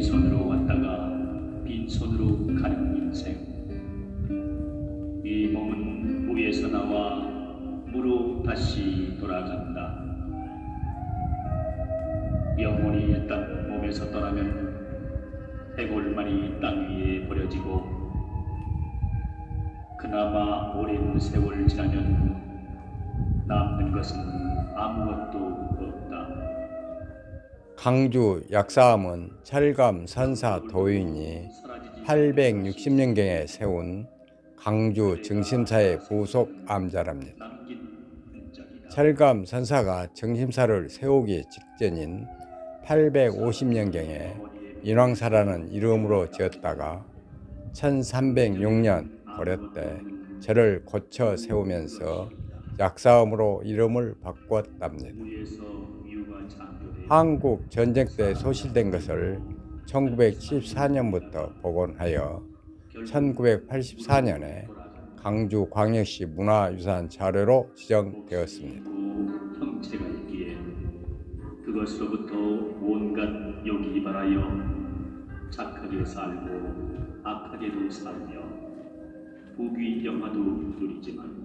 빈손으로 왔다가 빈손으로 가는 인생. 이 몸은 무에서 나와 무로 다시 돌아간다. 영혼이 땅 몸에서 떠나면 해골만이 땅 위에 버려지고 그나마 오랜 세월 지나면 남는 것은 아무것도 없다. 강주 약사암은 철감 선사 도인이 860년경에 세운 강주 정심사의 부속 암자랍니다. 철감 선사가 정심사를 세우기 직전인 850년경에 인왕사라는 이름으로 지었다가 1306년 고려 때 절을 고쳐 세우면서 약사암으로 이름을 바꿨답니다. 한국 전쟁 때 소실된 것을 1974년부터 복원하여 1984년에 강주 광역시 문화유산 자료로 지정되었습니다. 그것으로부터 온갖 욕이 발하여 착하게 살고 악하게도 살며 부귀 영화도 누리지만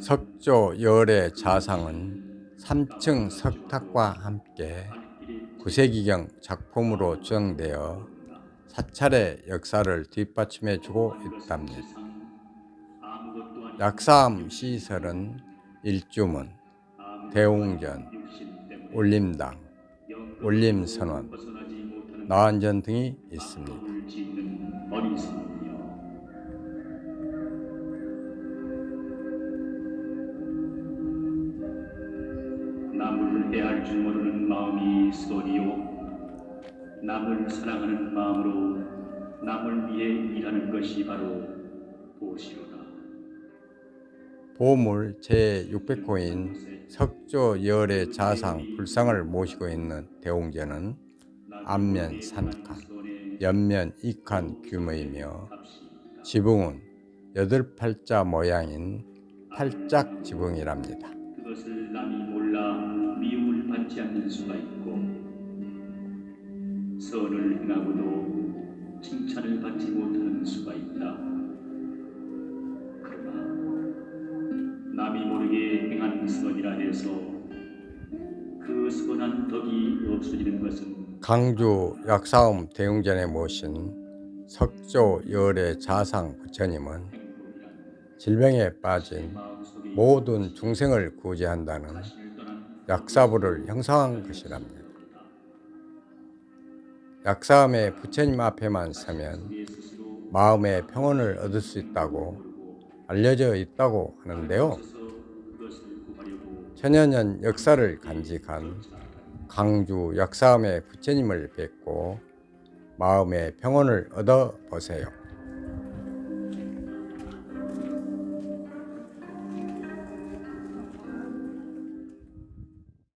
석조 열의 자상은 3층 석탑과 함께 9세기경 작품으로 조정되어 사찰의 역사를 뒷받침해주고 있답니다. 약사암 시설은 일주문, 대웅전, 올림당, 올림선원, 나한전 등이 있습니다. 해할 줄 모르는 마음이 소리요 남을 사랑하는 마음으로 남을 위해 일하는 것이 바로 보시로다 보물 제600호인 석조 열의 자상 불상을 모시고 있는 대웅전은 앞면 산칸, 옆면 이칸 규모이며 지붕은 여덟 팔자 모양인 팔짝 지붕이랍니다. 받지 않는 수가 있고 선을 행하고도 칭찬을 받지 못하는 수가 있다. 그러나 남이 모르게 행한 선이라 해서 그 선한 덕이 없어지는 것은 강주 약사음 대웅전에 모신 석조 열의 자상 부처님은 질병에 빠진 모든 중생을 구제한다는 약사부를 형성한 것이랍니다. 약사함의 부처님 앞에만 서면 마음의 평온을 얻을 수 있다고 알려져 있다고 하는데요. 천여년 역사를 간직한 강주 약사함의 부처님을 뵙고 마음의 평온을 얻어 보세요.